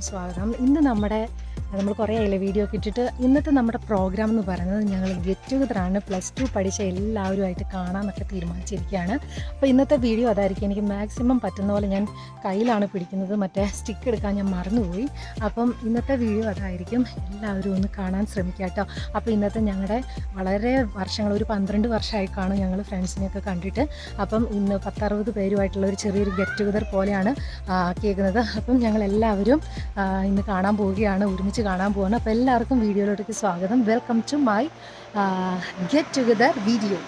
സ്വാഗതം. ഇന്ന് നമ്മുടെ നമ്മൾ കുറേ ആയില്ലേ വീഡിയോ ഒക്കെ ഇട്ടിട്ട് ഇന്നത്തെ നമ്മുടെ പ്രോഗ്രാം എന്ന് പറയുന്നത് ഞങ്ങൾ ഗെറ്റ് ടുഗദറാണ് പ്ലസ് ടു പഠിച്ച എല്ലാവരുമായിട്ട് കാണാമെന്നൊക്കെ തീരുമാനിച്ചിരിക്കുകയാണ്. അപ്പോൾ ഇന്നത്തെ വീഡിയോ അതായിരിക്കും. എനിക്ക് മാക്സിമം പറ്റുന്ന പോലെ ഞാൻ കയ്യിലാണ് പിടിക്കുന്നത്. മറ്റേ സ്റ്റിക്ക് എടുക്കാൻ ഞാൻ മറന്നുപോയി. അപ്പം ഇന്നത്തെ വീഡിയോ അതായിരിക്കും. എല്ലാവരും ഒന്ന് കാണാൻ ശ്രമിക്കുക കേട്ടോ. അപ്പോൾ ഇന്നത്തെ ഞങ്ങളുടെ വളരെ വർഷങ്ങൾ ഒരു പന്ത്രണ്ട് വർഷമായി കാണും ഞങ്ങൾ ഫ്രണ്ട്സിനെയൊക്കെ കണ്ടിട്ട്. അപ്പം ഇന്ന് പത്തറുപത് പേരുമായിട്ടുള്ള ഒരു ചെറിയൊരു ഗെറ്റ് ടുഗദർ പോലെയാണ് കേൾക്കുന്നത്. അപ്പം ഞങ്ങൾ എല്ലാവരും ഇന്ന് കാണാൻ പോവുകയാണ്. ഒരുമിച്ച് കാണാൻ പോവാണ് അപ്പോൾ എല്ലാവർക്കും വീഡിയോയിലോട്ടേക്ക് സ്വാഗതം. Welcome to my get together video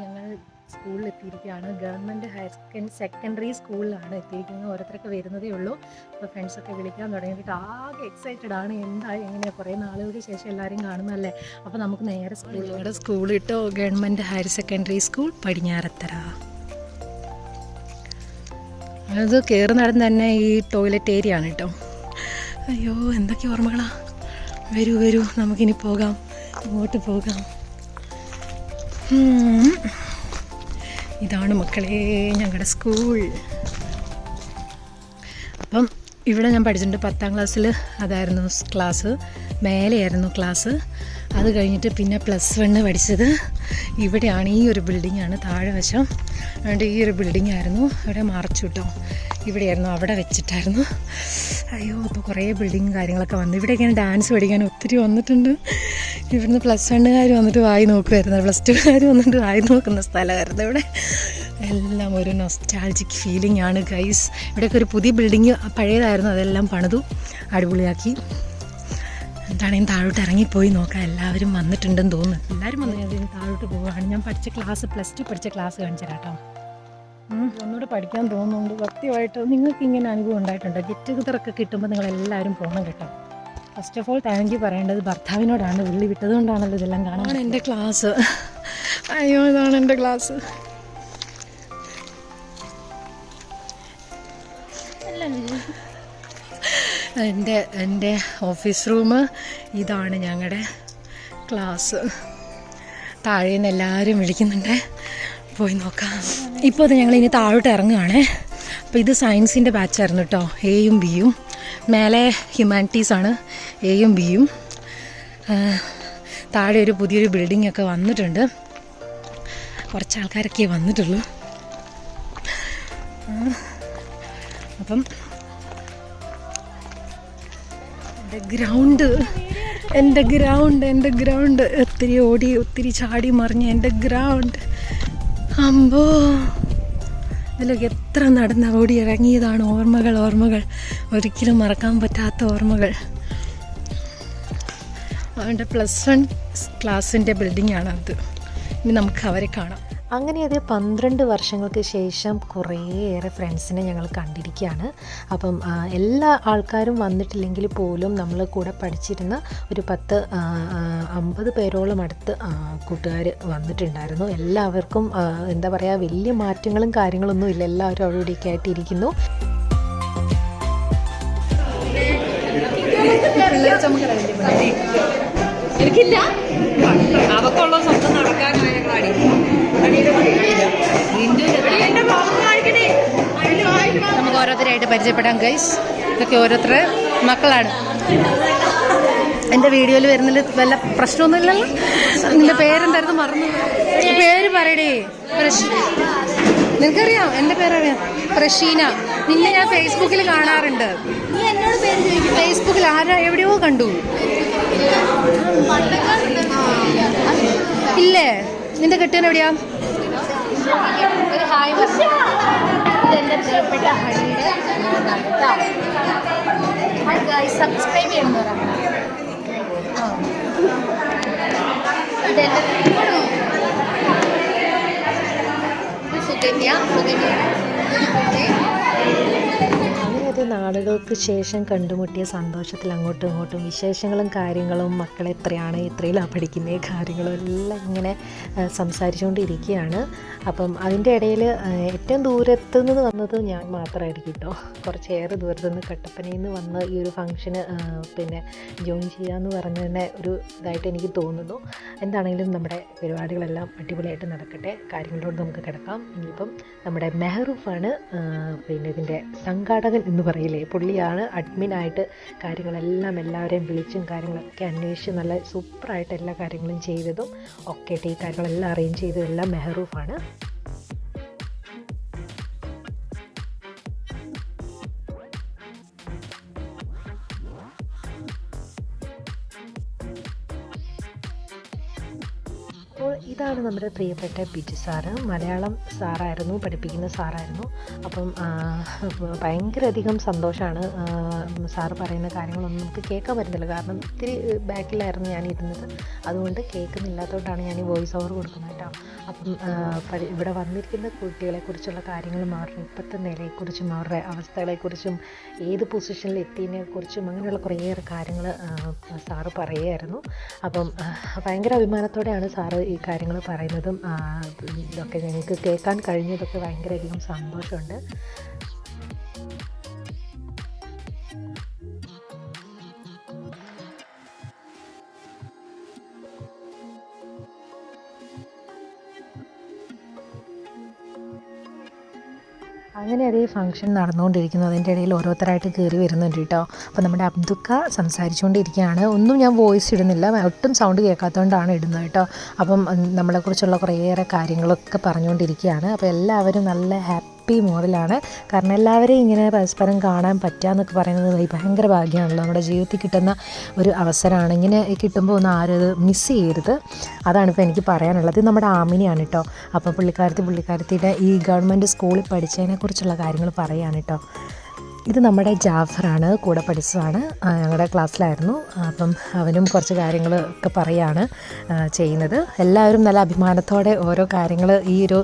ഞങ്ങൾ സ്കൂളിൽ എത്തിയിരിക്കുകയാണ്. ഗവൺമെന്റ് ഹയർ സെക്കൻഡ് സെക്കൻഡറി സ്കൂളിലാണ് എത്തിയിരിക്കുന്നത്. ഓരോരുത്തരൊക്കെ വരുന്നതേ ഉള്ളൂ. അപ്പോൾ ഫ്രണ്ട്സൊക്കെ വിളിക്കാൻ തുടങ്ങിയിട്ട് ആകെ എക്സൈറ്റഡ് ആണ്. എന്താ എങ്ങനെയാണ് കുറേ നാളുകൾക്ക് ശേഷം എല്ലാവരും കാണുന്നതല്ലേ? അപ്പോൾ നമുക്ക് നേരെ സ്കൂളിലൂടെ സ്കൂളിട്ടോ government higher secondary school Padinjarathara. അത് നടന്ന് തന്നെ ഈ ടോയ്ലറ്റ് ഏരിയ ആണ് കേട്ടോ അയ്യോ എന്തൊക്കെ ഓർമ്മകളാ? വരൂ വരൂ നമുക്കിനി പോകാം. ഇങ്ങോട്ട് പോകാം. ഇതാണ് മക്കളെ ഞങ്ങളുടെ സ്കൂൾ അപ്പം ഇവിടെ ഞാൻ പഠിച്ചിട്ടുണ്ട് പത്താം ക്ലാസ്സിൽ അതായിരുന്നു ക്ലാസ് മേലെയായിരുന്നു ക്ലാസ്. അത് കഴിഞ്ഞിട്ട് പിന്നെ പ്ലസ് വണ്ണ് പഠിച്ചത്. ഇവിടെയാണ് ഈ ഒരു ബിൽഡിങ്ങാണ് താഴെ വശം. അതുകൊണ്ട് ഈ ഒരു ബിൽഡിംഗ് ആയിരുന്നു. അവിടെ മറച്ചു കിട്ടും ഇവിടെയായിരുന്നു അവിടെ വെച്ചിട്ടായിരുന്നു. അയ്യോ അപ്പോൾ കുറേ ബിൽഡിങ് കാര്യങ്ങളൊക്കെ വന്നു. ഇവിടെ ഇങ്ങനെ ഡാൻസ് പഠിക്കാൻ ഒത്തിരി വന്നിട്ടുണ്ട്. ഇവിടുന്ന് പ്ലസ് വണ്ണുകാർ വന്നിട്ട് വായി നോക്കുമായിരുന്നു പ്ലസ് ടുകാർ വന്നിട്ട് വായി നോക്കുന്ന സ്ഥലമായിരുന്നു ഇവിടെ. എല്ലാം ഒരു നൊസ്റ്റാൾജിക് ഫീലിംഗ് ആണ് ഗൈസ് ഇവിടെയൊക്കെ ഒരു പുതിയ ബിൽഡിങ് പഴയതായിരുന്നു. അതെല്ലാം പണിതു അടിപൊളിയാക്കി. എന്താണെങ്കിലും താഴോട്ട് ഇറങ്ങിപ്പോയി നോക്കാം എല്ലാവരും വന്നിട്ടുണ്ടെന്ന് തോന്നുന്നു. എല്ലാവരും വന്നു ഞാൻ താഴോട്ട് പോവുകയാണ്. ഞാൻ പഠിച്ച ക്ലാസ് പ്ലസ് ടു പഠിച്ച ക്ലാസ് കാണിച്ചു തരാം കേട്ടോ. ഉം, ഒന്നുകൂടെ പഠിക്കാൻ തോന്നുന്നുണ്ട്. സത്യമായിട്ട് നിങ്ങൾക്ക് ഇങ്ങനെ അനുഭവം ഉണ്ടായിട്ടുണ്ടോ? ഗെറ്റ് ടുഗദറൊക്കെ കിട്ടുമ്പോൾ നിങ്ങൾ എല്ലാവരും പോകണം കേട്ടോ. First of all thank you പറയേണ്ടത് ഭർത്താവിനോടാണ്. വിള്ളി വിട്ടതുകൊണ്ടാണല്ലോ ഇതെല്ലാം കാണാൻ എന്റെ ക്ലാസ് അയ്യോ ഇതാണ് എന്റെ ക്ലാസ് എന്റെ എന്റെ ഓഫീസ് റൂം ഇതാണ് ഞങ്ങളുടെ ക്ലാസ്. താഴെ നിന്ന് എല്ലാവരും വിളിക്കുന്നുണ്ട്. പോയി നോക്കാം. ഇപ്പോൾ അത് ഞങ്ങൾ ഇനി താഴോട്ട് ഇറങ്ങുകയാണ് അപ്പോൾ ഇത് സയൻസിന്റെ ബാച്ചായിരുന്നു കേട്ടോ എയും ബിയും മേലെ ഹ്യൂമാനിറ്റീസാണ് എയും ബിയും താഴെ ഒരു പുതിയൊരു ബിൽഡിംഗ് ഒക്കെ വന്നിട്ടുണ്ട്. കുറച്ച് ആൾക്കാരൊക്കെ വന്നിട്ടുള്ളൂ. അപ്പം എന്റെ ഗ്രൗണ്ട് എന്റെ ഗ്രൗണ്ട് എന്റെ ഗ്രൗണ്ട്. ഒത്തിരി ഓടി ഒത്തിരി ചാടി മറിഞ്ഞ് എന്റെ ഗ്രൗണ്ട്. അമ്പോ ഇതിലൊക്കെ എത്ര നടന്ന ഓടി ഇറങ്ങിയതാണ് ഓർമ്മകൾ ഓർമ്മകൾ. ഒരിക്കലും മറക്കാൻ പറ്റാത്ത ഓർമ്മകൾ. അവന്റെ പ്ലസ് വൺ ക്ലാസ്സിന്റെ അത് ഇനി നമുക്ക് അവരെ കാണാം. അങ്ങനെ അത് പന്ത്രണ്ട് വർഷങ്ങൾക്ക് ശേഷം കുറേയേറെ ഫ്രണ്ട്സിനെ ഞങ്ങൾ കണ്ടിരിക്കുകയാണ്. അപ്പം എല്ലാ ആൾക്കാരും വന്നിട്ടില്ലെങ്കിൽ പോലും നമ്മൾ കൂടെ പഠിച്ചിരുന്ന ഒരു പത്ത് അമ്പത് പേരോളം അടുത്ത് കൂട്ടുകാർ വന്നിട്ടുണ്ടായിരുന്നു. എല്ലാവർക്കും എന്താ പറയുക വലിയ മാറ്റങ്ങളും കാര്യങ്ങളൊന്നും ഇല്ല. എല്ലാവരും അവിടെ ആയിട്ടിരിക്കുന്നു. എനിക്കില്ല. അവക്കുള്ള സ്വന്തം നടക്കാനായ കാടി നമുക്ക് ഓരോരുത്തരായിട്ട് പരിചയപ്പെടാം ഗൈസ് ഇതൊക്കെ ഓരോരുത്തരെ മക്കളാണ്. എന്റെ വീഡിയോയിൽ വരുന്നതിൽ വല്ല പ്രശ്നമൊന്നുമില്ലല്ലോ? നിന്റെ പേരെന്തായിരുന്നു? മറന്നു. പേര് പറയടേ. പ്രശ് നിനക്കറിയാം എന്റെ പേരറിയാം. പ്രഷീന നിന്നെ ഞാൻ ഫേസ്ബുക്കിൽ കാണാറുണ്ട്. ഫേസ്ബുക്കിൽ ആരാ എവിടെയോ കണ്ടു. ഇല്ലേ? നിന്റെ കെട്ടിയൻ എവിടെയാ? ഒരു ഹായ് പറഞ്ഞു ഇതെന്റെ പ്രിയപ്പെട്ട ഹണിയുടെ സബ്സ്ക്രൈബ് ചെയ്യണം ഇതെന്റെ ഇങ്ങോട്ട് അത് നാളുകൾക്ക് ശേഷം കണ്ടുമുട്ടിയ സന്തോഷത്തിൽ അങ്ങോട്ടും ഇങ്ങോട്ടും വിശേഷങ്ങളും കാര്യങ്ങളും മക്കൾ എത്രയാണ് എത്രയിലാണ് പഠിക്കുന്നത് കാര്യങ്ങളും എല്ലാം ഇങ്ങനെ സംസാരിച്ചുകൊണ്ടിരിക്കുകയാണ്. അപ്പം അതിന്റെ ഇടയിൽ ഏറ്റവും ദൂരത്തു നിന്ന് വന്നത് ഞാൻ മാത്രമായിരിക്കും കേട്ടോ. കുറച്ചേറെ ദൂരത്തു നിന്ന് കട്ടപ്പനയിൽ നിന്ന് വന്ന് ഈ ഒരു ഫംഗ്ഷന് പിന്നെ ജോയിൻ ചെയ്യാമെന്ന് പറഞ്ഞു തന്നെ ഒരു ഇതായിട്ട് എനിക്ക് തോന്നുന്നു. എന്താണെങ്കിലും നമ്മുടെ പരിപാടികളെല്ലാം അടിപൊളിയായിട്ട് നടക്കട്ടെ. കാര്യങ്ങളോട് നമുക്ക് കിടക്കാം. ഇനിയിപ്പം നമ്മുടെ മെഹറൂഫാണ് പിന്നെ ഇതിന്റെ സംഘാടകൻ എന്ന് പറയില്ലേ? പുള്ളിയാണ് അഡ്മിനായിട്ട് കാര്യങ്ങളെല്ലാം എല്ലാവരെയും വിളിച്ചും കാര്യങ്ങളൊക്കെ അന്വേഷിച്ച് നല്ല സൂപ്പറായിട്ട് എല്ലാ കാര്യങ്ങളും ചെയ്തതും. ഒക്കെ ഈ കാര്യങ്ങളെല്ലാം അറേഞ്ച് ചെയ്തതും എല്ലാം മെഹറൂഫാണ്. ഇതാണ് നമ്മുടെ പ്രിയപ്പെട്ട ബിജു സാറ്. മലയാളം സാറായിരുന്നു പഠിപ്പിക്കുന്ന സാറായിരുന്നു. അപ്പം ഭയങ്കരധികം സന്തോഷമാണ് സാറ് പറയുന്ന കാര്യങ്ങളൊന്നും നമുക്ക് കേൾക്കാൻ പറ്റുന്നില്ല. കാരണം ഇത്തിരി ബാക്കിലായിരുന്നു ഞാൻ ഇരുന്നത് അതുകൊണ്ട് കേൾക്കുന്നില്ലാത്തതുകൊണ്ടാണ് ഞാൻ ഈ വോയിസ് ഓവർ കൊടുക്കുന്നത് കേട്ടോ. അപ്പം ഇവിടെ വന്നിരിക്കുന്ന കുട്ടികളെക്കുറിച്ചുള്ള കാര്യങ്ങളും അവരുടെ ഇപ്പോഴത്തെ നിലയെക്കുറിച്ചും അവരുടെ അവസ്ഥകളെക്കുറിച്ചും ഏത് പൊസിഷനിൽ എത്തിയതിനെക്കുറിച്ചും അങ്ങനെയുള്ള കുറേയേറെ കാര്യങ്ങൾ സാറ് പറയുമായിരുന്നു അപ്പം ഭയങ്കര അഭിമാനത്തോടെയാണ് സാറ് ഈ കാര്യങ്ങൾ പറയുന്നതും ഇതൊക്കെ ഞങ്ങൾക്ക് കേൾക്കാൻ കഴിഞ്ഞതൊക്കെ ഭയങ്കരധികം സന്തോഷമുണ്ട്. അങ്ങനെ അതേ ഫംഗ്ഷൻ നടന്നുകൊണ്ടിരിക്കുന്നു അതിന്റെ ഇടയിൽ ഓരോരുത്തരായിട്ട് കയറി വരുന്നുണ്ട് കേട്ടോ. അപ്പോൾ നമ്മുടെ അബ്ദുക്ക സംസാരിച്ചുകൊണ്ടിരിക്കുകയാണ്. ഒന്നും ഞാൻ വോയിസ് ഇടുന്നില്ല. ഒട്ടും സൗണ്ട് കേൾക്കാത്തതുകൊണ്ടാണ് ഇടുന്നത് കേട്ടോ. അപ്പം നമ്മളെക്കുറിച്ചുള്ള കുറേയേറെ കാര്യങ്ങളൊക്കെ പറഞ്ഞുകൊണ്ടിരിക്കുകയാണ്. അപ്പോൾ എല്ലാവരും നല്ല ഹാപ്പി മോഡിലാണ് കാരണം എല്ലാവരെയും ഇങ്ങനെ പരസ്പരം കാണാൻ പറ്റുക എന്നൊക്കെ പറയുന്നത് ഭയങ്കര ഭാഗ്യമാണല്ലോ. നമ്മുടെ ജീവിതത്തിൽ കിട്ടുന്ന ഒരു അവസരമാണ്. ഇങ്ങനെ കിട്ടുമ്പോൾ ഒന്ന് ആരും അത് മിസ് ചെയ്യരുത്. അതാണ് ഇപ്പോൾ എനിക്ക് പറയാനുള്ളത്. നമ്മുടെ ആമിനിയാണ് കേട്ടോ അപ്പോൾ പുള്ളിക്കാരത്തി പുള്ളിക്കാരത്തിയുടെ ഈ ഗവൺമെന്റ് സ്കൂളിൽ പഠിച്ചതിനെക്കുറിച്ചുള്ള കാര്യങ്ങൾ പറയുകയാണ് കേട്ടോ ഇത് നമ്മുടെ ജാഫറാണ് കൂടെ പഠിച്ചതാണ്. ഞങ്ങളുടെ ക്ലാസ്സിലായിരുന്നു. അപ്പം അവനും കുറച്ച് കാര്യങ്ങൾ ഒക്കെ പറയാണ് ചെയ്യുന്നത്. എല്ലാവരും നല്ല അഭിമാനത്തോടെ ഓരോ കാര്യങ്ങൾ ഈ ഒരു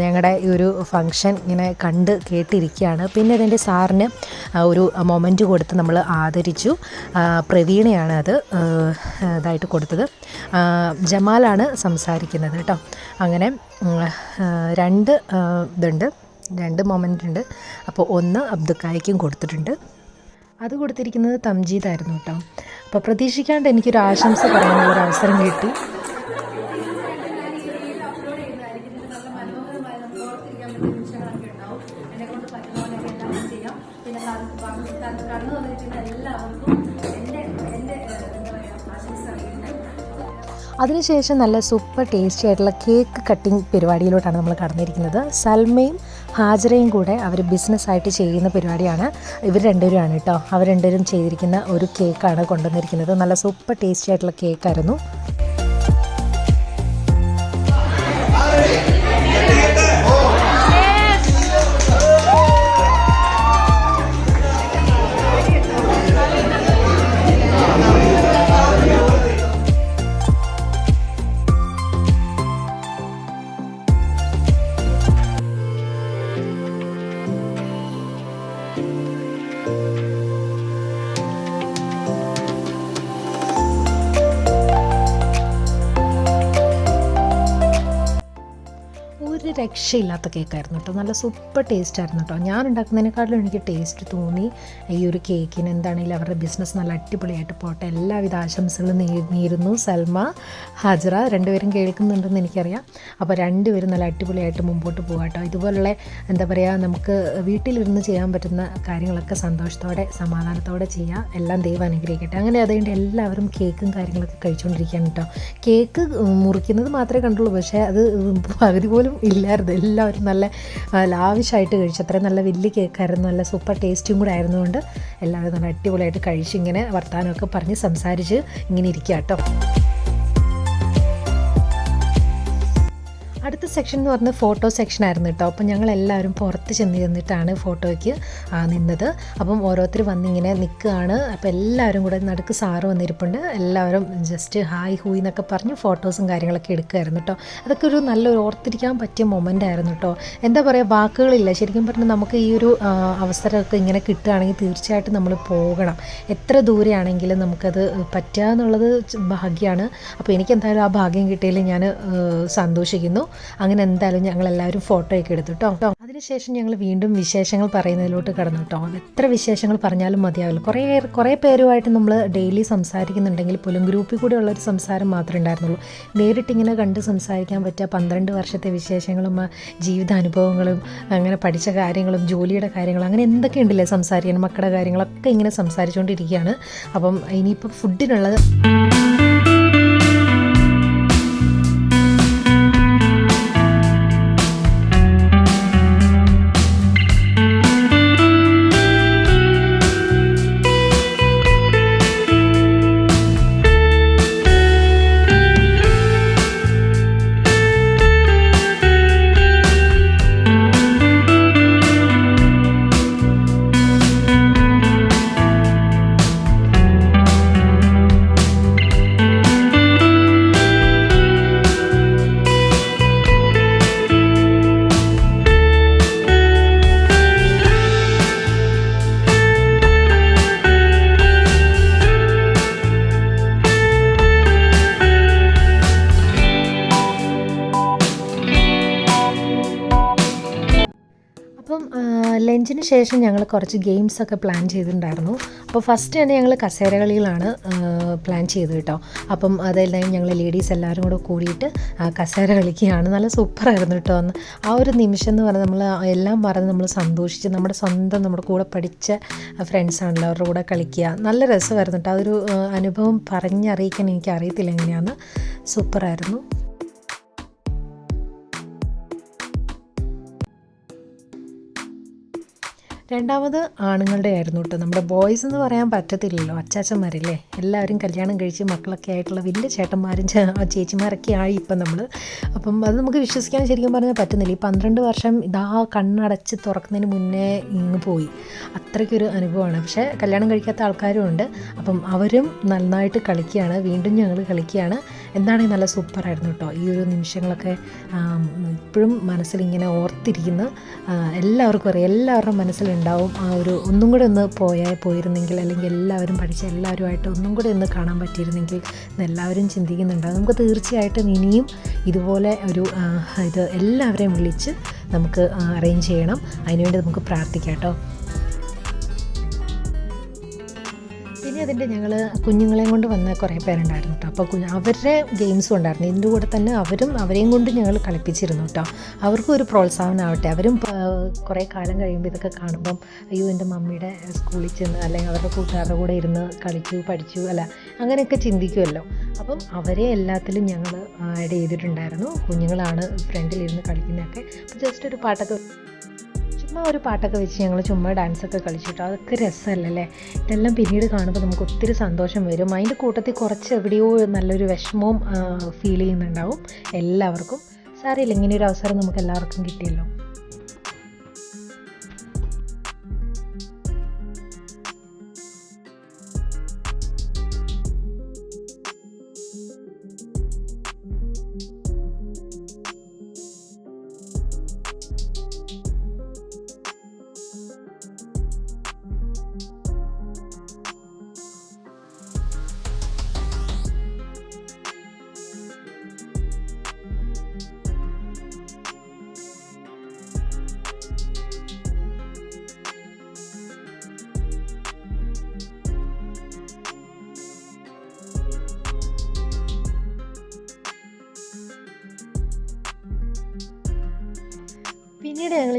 ഞങ്ങളുടെ ഈ ഒരു ഫങ്ഷൻ ഇങ്ങനെ കണ്ട് കേട്ടിരിക്കുകയാണ്. പിന്നെ ഇതിന്റെ സാറിന് ഒരു മൊമെന്റ് കൊടുത്ത് നമ്മൾ ആദരിച്ചു. പ്രവീണയാണ് അത് ഇതായിട്ട് കൊടുത്തത്. ജമാലാണ് സംസാരിക്കുന്നത് കേട്ടോ. അങ്ങനെ രണ്ട് ഇതുണ്ട്. രണ്ട് മൊമെന്റ് ഉണ്ട്. അപ്പോൾ ഒന്ന് അബ്ദുക്കായ്ക്കും കൊടുത്തിട്ടുണ്ട്. അത് കൊടുത്തിരിക്കുന്നത് തംജീദായിരുന്നു കേട്ടോ. അപ്പോൾ പ്രതീക്ഷിക്കാണ്ട് എനിക്കൊരു ആശംസ പറയാനുള്ള ഒരു അവസരം കിട്ടി. അതിനുശേഷം നല്ല സൂപ്പർ ടേസ്റ്റി ആയിട്ടുള്ള കേക്ക് കട്ടിംഗ് പരിപാടിയിലോട്ടാണ് നമ്മൾ കടന്നിരിക്കുന്നത്. സൽമയും ഹാജറയും കൂടെ അവർ ബിസിനസ്സായിട്ട് ചെയ്യുന്ന പരിപാടിയാണ്. ഇവർ രണ്ടുപേരുമാണ് കേട്ടോ. അവർ രണ്ടുപേരും ചെയ്തിരിക്കുന്ന ഒരു കേക്കാണ് കൊണ്ടുവന്നിരിക്കുന്നത്. നല്ല സൂപ്പർ ടേസ്റ്റി ആയിട്ടുള്ള കേക്കായിരുന്നു. രക്ഷയില്ലാത്ത കേക്കായിരുന്നു കേട്ടോ. നല്ല സൂപ്പർ ടേസ്റ്റ് ആയിരുന്നു കേട്ടോ. ഞാൻ ഉണ്ടാക്കുന്നതിനേക്കാളും എനിക്ക് ടേസ്റ്റ് തോന്നി. ഈ ഒരു കേക്കിന് എന്താണെങ്കിലും അവരുടെ ബിസിനസ് നല്ല അടിപൊളിയായിട്ട് പോട്ടെ. എല്ലാവിധ ആശംസകളും നേരുന്നു. സൽമ ഹജറ രണ്ടുപേരും കേൾക്കുന്നുണ്ടെന്ന് എനിക്കറിയാം. അപ്പോൾ രണ്ടുപേരും നല്ല അടിപൊളിയായിട്ട് മുമ്പോട്ട് പോകാം കേട്ടോ. ഇതുപോലുള്ള എന്താ പറയുക നമുക്ക് വീട്ടിലിരുന്ന് ചെയ്യാൻ പറ്റുന്ന കാര്യങ്ങളൊക്കെ സന്തോഷത്തോടെ സമാധാനത്തോടെ ചെയ്യാം. എല്ലാം ദൈവം അനുഗ്രഹിക്കട്ടെ. അങ്ങനെ അതുകൊണ്ട് എല്ലാവരും കേക്കും കാര്യങ്ങളൊക്കെ കഴിച്ചുകൊണ്ടിരിക്കുകയാണ് കേട്ടോ. കേക്ക് മുറിക്കുന്നത് മാത്രമേ കണ്ടുള്ളൂ. പക്ഷേ അത് പകുതി പോലും ഇല്ലായിരുന്നു എല്ലാവരും നല്ല ലാവിഷായിട്ട് കഴിച്ചു. അത്രയും നല്ല വലിയ കേക്കായിരുന്നു. നല്ല സൂപ്പർ ടേസ്റ്റും കൂടെ ആയിരുന്നുകൊണ്ട് എല്ലാവരും നല്ല അടിപൊളിയായിട്ട് കഴിച്ച് ഇങ്ങനെ വർത്തമാനമൊക്കെ പറഞ്ഞ് സംസാരിച്ച് ഇങ്ങനെ ഇരിക്കുക കേട്ടോ. അടുത്ത സെക്ഷൻ എന്ന് പറഞ്ഞ ഫോട്ടോ സെക്ഷൻ ആയിരുന്നു കേട്ടോ അപ്പം ഞങ്ങൾ എല്ലാവരും പുറത്ത് ചെന്ന് ചെന്നിട്ടാണ് ഫോട്ടോയ്ക്ക് നിന്നത്. അപ്പം ഓരോരുത്തർ വന്നിങ്ങനെ നിൽക്കുകയാണ് അപ്പോൾ എല്ലാവരും കൂടെ നടുക്ക് സാറ് വന്നിരിപ്പുണ്ട്. എല്ലാവരും ജസ്റ്റ് ഹായ് ഹൂയ് എന്നൊക്കെ പറഞ്ഞ് ഫോട്ടോസും കാര്യങ്ങളൊക്കെ എടുക്കുമായിരുന്നു കേട്ടോ അതൊക്കെ ഒരു നല്ലൊരു ഓർത്തിരിക്കാൻ പറ്റിയ മൊമെന്റ് ആയിരുന്നു കേട്ടോ എന്താ പറയുക വാക്കുകളില്ല. ശരിക്കും പറഞ്ഞാൽ നമുക്ക് ഈ ഒരു അവസരമൊക്കെ ഇങ്ങനെ കിട്ടുകയാണെങ്കിൽ തീർച്ചയായിട്ടും നമ്മൾ പോകണം. എത്ര ദൂരെയാണെങ്കിലും നമുക്കത് പറ്റുക എന്നുള്ളത് ഭാഗ്യമാണ് അപ്പോൾ എനിക്ക് എന്തായാലും ആ ഭാഗ്യം കിട്ടിയതിൽ ഞാൻ സന്തോഷിക്കുന്നു. അങ്ങനെ എന്തായാലും ഞങ്ങൾ എല്ലാവരും ഫോട്ടോയൊക്കെ എടുത്തു കേട്ടോ അതിനുശേഷം ഞങ്ങൾ വീണ്ടും വിശേഷങ്ങൾ പറയുന്നതിലോട്ട് കടന്നു കേട്ടോ എത്ര വിശേഷങ്ങൾ പറഞ്ഞാലും മതിയാവില്ല. കുറേ കുറേ പേരുമായിട്ട് നമ്മൾ ഡെയിലി സംസാരിക്കുന്നുണ്ടെങ്കിൽ പോലും ഗ്രൂപ്പിൽ കൂടെ ഉള്ളൊരു സംസാരം മാത്രമേ ഉണ്ടായിരുന്നുള്ളൂ. നേരിട്ട് ഇങ്ങനെ കണ്ട് സംസാരിക്കാൻ പറ്റുക പന്ത്രണ്ട് വർഷത്തെ വിശേഷങ്ങളും ജീവിതാനുഭവങ്ങളും അങ്ങനെ പഠിച്ച കാര്യങ്ങളും ജോലിയുടെ കാര്യങ്ങളും അങ്ങനെ എന്തൊക്കെ ഉണ്ടല്ലേ സംസാരിക്കാൻ മക്കളുടെ കാര്യങ്ങളൊക്കെ ഇങ്ങനെ സംസാരിച്ചുകൊണ്ടിരിക്കുകയാണ്. അപ്പം ഇനിയിപ്പോൾ ഫുഡിനുള്ളത് ലഞ്ചിന് ശേഷം ഞങ്ങൾ കുറച്ച് ഗെയിംസ് ഒക്കെ പ്ലാൻ ചെയ്തിട്ടുണ്ടായിരുന്നു. അപ്പോൾ ഫസ്റ്റ് തന്നെ ഞങ്ങൾ കസേരകളികളാണ് പ്ലാൻ ചെയ്ത് കേട്ടോ. അപ്പം അതെല്ലാം ഞങ്ങൾ ലേഡീസ് എല്ലാവരും കൂടെ കൂടിയിട്ട് ആ, കസേര കളിക്കുകയാണ്. നല്ല സൂപ്പറായിരുന്നു കേട്ടോ അന്ന്. ആ ഒരു നിമിഷം എന്ന് പറഞ്ഞാൽ നമ്മൾ എല്ലാം പറഞ്ഞ് നമ്മൾ സന്തോഷിച്ച് നമ്മുടെ സ്വന്തം നമ്മുടെ കൂടെ പഠിച്ച ഫ്രണ്ട്സാണല്ലോ അവരുടെ കൂടെ കളിക്കുക. നല്ല രസമായിരുന്നു കേട്ടോ. അതൊരു ഒരു അനുഭവം പറഞ്ഞറിയിക്കാൻ എനിക്ക് അറിയത്തില്ല എങ്ങനെയാണ് സൂപ്പറായിരുന്നു. രണ്ടാമത് ആണുങ്ങളുടെ ആയിരുന്നു കേട്ടോ നമ്മുടെ ബോയ്സ് എന്ന് പറയാൻ പറ്റത്തില്ലല്ലോ അച്ചാച്ചന്മാരില്ലേ? എല്ലാവരും കല്യാണം കഴിച്ച് മക്കളൊക്കെ ആയിട്ടുള്ള വലിയ ചേട്ടന്മാരും ചേച്ചിമാരൊക്കെ ആയി ഇപ്പം നമ്മൾ അപ്പം അത് നമുക്ക് വിശ്വസിക്കാൻ ശരിക്കും പറഞ്ഞാൽ പറ്റുന്നില്ല. ഈ പന്ത്രണ്ട് വർഷം ഇതാ കണ്ണടച്ച് തുറക്കുന്നതിന് മുന്നേ ഇങ്ങ് പോയി. അത്രയ്ക്കൊരു അനുഭവമാണ്. പക്ഷേ കല്യാണം കഴിക്കാത്ത ആൾക്കാരും ഉണ്ട്. അപ്പം അവരും നന്നായിട്ട് കളിക്കുകയാണ്. വീണ്ടും ഞങ്ങൾ കളിക്കുകയാണ്. എന്താണെങ്കിൽ നല്ല സൂപ്പറായിരുന്നു കേട്ടോ ഈ ഒരു നിമിഷങ്ങളൊക്കെ ഇപ്പോഴും മനസ്സിലിങ്ങനെ ഓർത്തിരിക്കുന്ന എല്ലാവർക്കും അറിയാം. എല്ലാവരുടെ മനസ്സിലുണ്ടാവും ആ ഒരു ഒന്നും കൂടെ ഒന്ന് പോയാൽ പോയിരുന്നെങ്കിൽ അല്ലെങ്കിൽ എല്ലാവരും പഠിച്ച എല്ലാവരുമായിട്ട് ഒന്നും കൂടെ ഒന്ന് കാണാൻ പറ്റിയിരുന്നെങ്കിൽ എല്ലാവരും ചിന്തിക്കുന്നുണ്ടാവും നമുക്ക് തീർച്ചയായിട്ടും ഇനിയും ഇതുപോലെ ഒരു ഇത് എല്ലാവരെയും വിളിച്ച് നമുക്ക് അറേഞ്ച് ചെയ്യണം. അതിനുവേണ്ടി നമുക്ക് പ്രാർത്ഥിക്കാം കേട്ടോ. അതിന്റെ ഞങ്ങൾ കുഞ്ഞുങ്ങളെയും കൊണ്ട് വന്ന കുറേ പേരുണ്ടായിരുന്നു കേട്ടോ അപ്പോൾ അവരുടെ ഗെയിംസും ഉണ്ടായിരുന്നു. ഇതിന്റെ കൂടെ തന്നെ അവരും അവരെയും കൊണ്ട് ഞങ്ങൾ കളിപ്പിച്ചിരുന്നു കേട്ടോ അവർക്കും ഒരു പ്രോത്സാഹനമാവട്ടെ അവരും കുറേ കാലം കഴിയുമ്പോൾ ഇതൊക്കെ കാണുമ്പം അയ്യോ എന്റെ മമ്മിയുടെ സ്കൂളിൽ ചെന്ന് അല്ലെങ്കിൽ അവരുടെ കൂട്ടുകാരുടെ കൂടെ ഇരുന്ന് കളിച്ചു പഠിച്ചു അല്ല അങ്ങനെയൊക്കെ ചിന്തിക്കുമല്ലോ അപ്പം അവരെ എല്ലാത്തിലും ഞങ്ങൾ ആഡ് ചെയ്തിട്ടുണ്ടായിരുന്നു. കുഞ്ഞുങ്ങളാണ് ഫ്രണ്ടിലിരുന്ന് കളിക്കുന്നതൊക്കെ. അപ്പോൾ ജസ്റ്റ് ഒരു പാട്ടൊക്കെ ചുമ്മാ ഒരു പാട്ടൊക്കെ വെച്ച് ഞങ്ങൾ ചുമ്മാ ഡാൻസൊക്കെ കളിച്ചിട്ടോ? അതൊക്കെ രസമല്ലേ ഇതെല്ലാം പിന്നീട് കാണുമ്പോൾ നമുക്ക് ഒത്തിരി സന്തോഷം വരും. അതിന്റെ കൂട്ടത്തിൽ കുറച്ച് എവിടെയോ നല്ലൊരു വിഷമവും ഫീൽ ചെയ്യുന്നുണ്ടാവും. എല്ലാവർക്കും. സാറിയില്ല ഇങ്ങനെ ഒരു അവസരം നമുക്ക് എല്ലാവർക്കും കിട്ടിയല്ലോ.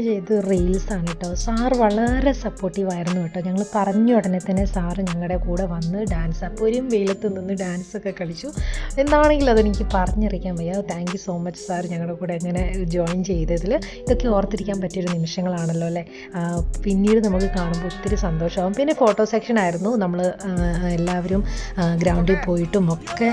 ചെയ്തത് റീൽസാണ് കേട്ടോ സാർ വളരെ സപ്പോർട്ടീവ് ആയിരുന്നു കേട്ടോ ഞങ്ങൾ പറഞ്ഞ ഉടനെ തന്നെ സാറ് ഞങ്ങളുടെ കൂടെ വന്ന് ഡാൻസ് അപ്പോൾ ഒരു വെയിലത്ത് നിന്ന് ഡാൻസ് ഒക്കെ കളിച്ചു. എന്താണെങ്കിലും അതെനിക്ക് പറഞ്ഞറിയിക്കാൻ വയ്യ. Thank you so much sir ഞങ്ങളുടെ കൂടെ ഇങ്ങനെ ജോയിൻ ചെയ്തതിൽ ഇതൊക്കെ ഓർത്തിരിക്കാൻ പറ്റിയൊരു നിമിഷങ്ങളാണല്ലോ അല്ലേ? പിന്നീട് നമുക്ക് കാണുമ്പോൾ ഒത്തിരി സന്തോഷമാകും പിന്നെ ഫോട്ടോ സെക്ഷൻ ആയിരുന്നു. നമ്മൾ എല്ലാവരും ഗ്രൗണ്ടിൽ പോയിട്ടും ഒക്കെ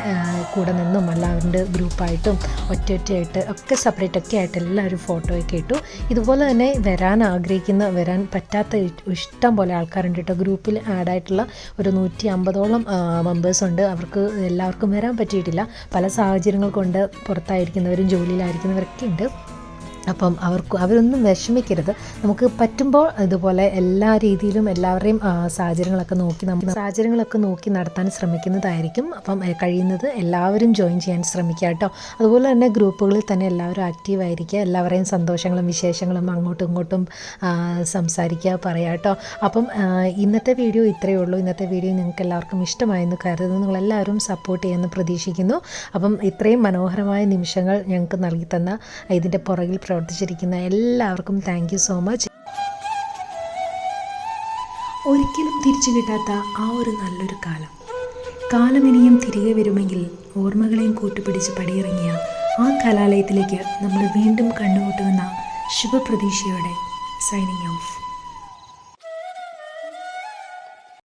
കൂടെ നിന്നും എല്ലാവരുടെ ഗ്രൂപ്പായിട്ടും ഒറ്റ ഒറ്റയായിട്ട് ഒക്കെ സെപ്പറേറ്റ് ഒക്കെ ആയിട്ട് എല്ലാവരും ഫോട്ടോയൊക്കെ ഇട്ടു. ഇതുപോലെ തന്നെ വരാൻ ആഗ്രഹിക്കുന്ന വരാൻ പറ്റാത്ത ഇഷ്ടം പോലെ ആൾക്കാരുണ്ട് കേട്ടോ ഗ്രൂപ്പിൽ ആഡായിട്ടുള്ള ഒരു നൂറ്റി അമ്പതോളം മെമ്പേഴ്സ് ഉണ്ട്. അവർക്ക് എല്ലാവർക്കും വരാൻ പറ്റിയിട്ടില്ല. പല സാഹചര്യങ്ങൾ കൊണ്ട് പുറത്തായിരിക്കുന്നവരും ജോലിയിലായിരിക്കുന്നവരൊക്കെ ഉണ്ട്. അപ്പം അവർക്ക് അവരൊന്നും വിഷമിക്കരുത്. നമുക്ക് പറ്റുമ്പോൾ ഇതുപോലെ എല്ലാ രീതിയിലും എല്ലാവരെയും സാഹചര്യങ്ങളൊക്കെ നോക്കി നമുക്ക് സാഹചര്യങ്ങളൊക്കെ നോക്കി നടത്താൻ ശ്രമിക്കുന്നതായിരിക്കും. അപ്പം കഴിയുന്നത് എല്ലാവരും ജോയിൻ ചെയ്യാൻ ശ്രമിക്കുക കേട്ടോ. അതുപോലെ തന്നെ ഗ്രൂപ്പുകളിൽ തന്നെ എല്ലാവരും ആക്റ്റീവ് ആയിരിക്കുക. എല്ലാവരെയും സന്തോഷങ്ങളും വിശേഷങ്ങളും അങ്ങോട്ടും ഇങ്ങോട്ടും സംസാരിക്കുക പറയുക കേട്ടോ. അപ്പം ഇന്നത്തെ വീഡിയോ ഇത്രയേ ഉള്ളൂ. ഇന്നത്തെ വീഡിയോ നിങ്ങൾക്ക് എല്ലാവർക്കും ഇഷ്ടമായെന്ന് കരുതുന്നു. നിങ്ങളെല്ലാവരും സപ്പോർട്ട് ചെയ്യുമെന്ന് പ്രതീക്ഷിക്കുന്നു. അപ്പം ഇത്രയും മനോഹരമായ നിമിഷങ്ങൾ ഞങ്ങൾക്ക് നൽകി തന്ന ഇതിന്റെ പുറകിൽ പ്രവർത്തിച്ചിരിക്കുന്ന എല്ലാവർക്കും താങ്ക് സോ മച്ച് ഒരിക്കലും തിരിച്ചു കിട്ടാത്ത ആ ഒരു നല്ലൊരു കാലം. കാലം ഇനിയും തിരികെ വരുമെങ്കിൽ ഓർമ്മകളെയും കൂട്ടുപിടിച്ച് പടിയിറങ്ങിയ ആ കലാലയത്തിലേക്ക് നമ്മൾ വീണ്ടും കണ്ടുമുട്ടുമെന്ന ശുഭപ്രതീക്ഷയോടെ സൈനിങ് ഓഫ്